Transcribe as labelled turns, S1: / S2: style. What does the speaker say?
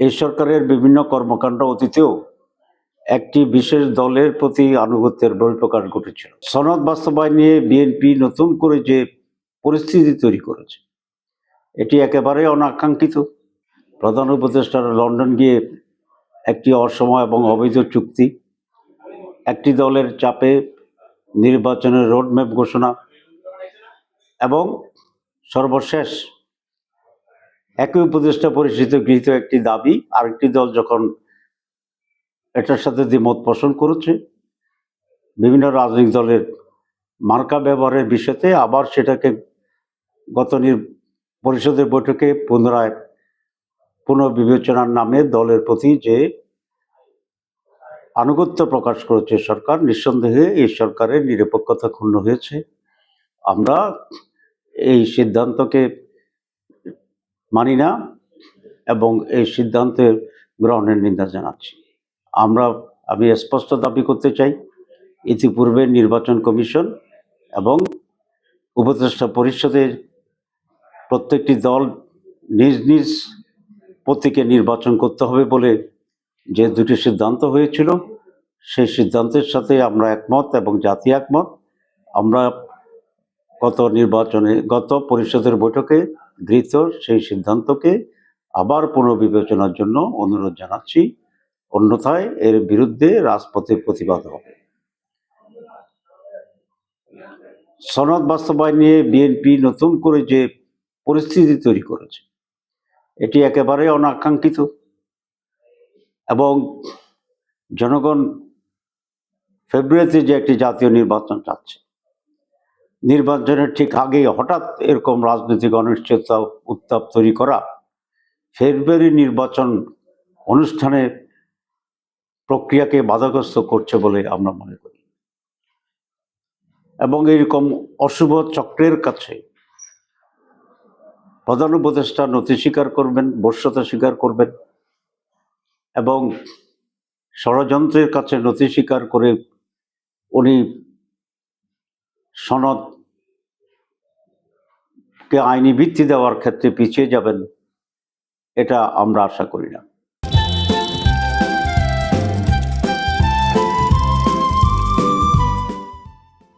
S1: এই সরকারের বিভিন্ন কর্মকাণ্ড অতীতেও একটি বিশেষ দলের প্রতি আনুগত্যের বহিঃপ্রকাশ ঘটেছিল। সনদ বাস্তবায়ন নিয়ে বিএনপি নতুন করে যে পরিস্থিতি তৈরি করেছে, এটি একেবারে অনাকাঙ্ক্ষিত। প্রধান উপদেষ্টারা লন্ডন গিয়ে একটি অসময় এবং অবৈধ চুক্তি, একটি দলের চাপে নির্বাচনের রোডম্যাপ ঘোষণা এবং সর্বশেষ একই উপদেষ্টা পরিচিত গৃহীত একটি দাবি, আরেকটি দল যখন এটার সাথে দ্বিমত পোষণ করেছে, বিভিন্ন রাজনৈতিক দলের মার্কা ব্যবহারের বিষয়তে আবার সেটাকে গত পরিষদের বৈঠকে পুনরায় পুনর্বিবেচনার নামে দলের প্রতি যে আনুগত্য প্রকাশ করেছে সরকার, নিঃসন্দেহে এই সরকারের নিরপেক্ষতা ক্ষুণ্ণ হয়েছে। আমরা এই সিদ্ধান্তকে মানি না এবং এই সিদ্ধান্তের গ্রহণের নিন্দা জানাচ্ছি। আমরা, আমি স্পষ্ট দাবি করতে চাই, ইতিপূর্বে নির্বাচন কমিশন এবং উপদেষ্টা পরিষদের প্রত্যেকটি দল নিজ নিজ প্রতীকে নির্বাচন করতে হবে বলে যে দুটি সিদ্ধান্ত হয়েছিল, সেই সিদ্ধান্তের সাথে আমরা একমত এবং জাতি একমত। আমরা গত নির্বাচনে, গত পরিষদের বৈঠকে গৃহীত সেই সিদ্ধান্তকে আবার পুনর্বিবেচনার জন্য অনুরোধ জানাচ্ছি। অন্যথায় এর বিরুদ্ধে রাজপথে প্রতিবাদ হবে। সনদ বাস্তবায়ন নিয়ে বিএনপি নতুন করে যে পরিস্থিতি তৈরি করেছে, এটি একেবারে অনাকাঙ্ক্ষিত এবং জনগণ ফেব্রুয়ারিতে যে একটি জাতীয় নির্বাচন চাচ্ছে নির্বাচনের ঠিক আগেই হঠাৎ এরকম রাজনৈতিক অনিশ্চয়তা, উত্তাপ তৈরি করা, ফেব্রুয়ারি নির্বাচন অনুষ্ঠানে প্রক্রিয়াকে বাধাগ্রস্ত করছে বলে আমরা মনে করি। এবং এরকম অশুভ চক্রের কাছে প্রধান উপদেষ্টা নথি স্বীকার করবেন বর্ষতা স্বীকার করবেন এবং ষড়যন্ত্রের কাছে নথি স্বীকার করে উনি সনদকে আইনি ভিত্তি দেওয়ার ক্ষেত্রে পিছিয়ে যাবেন এটা আমরা আশা করি না।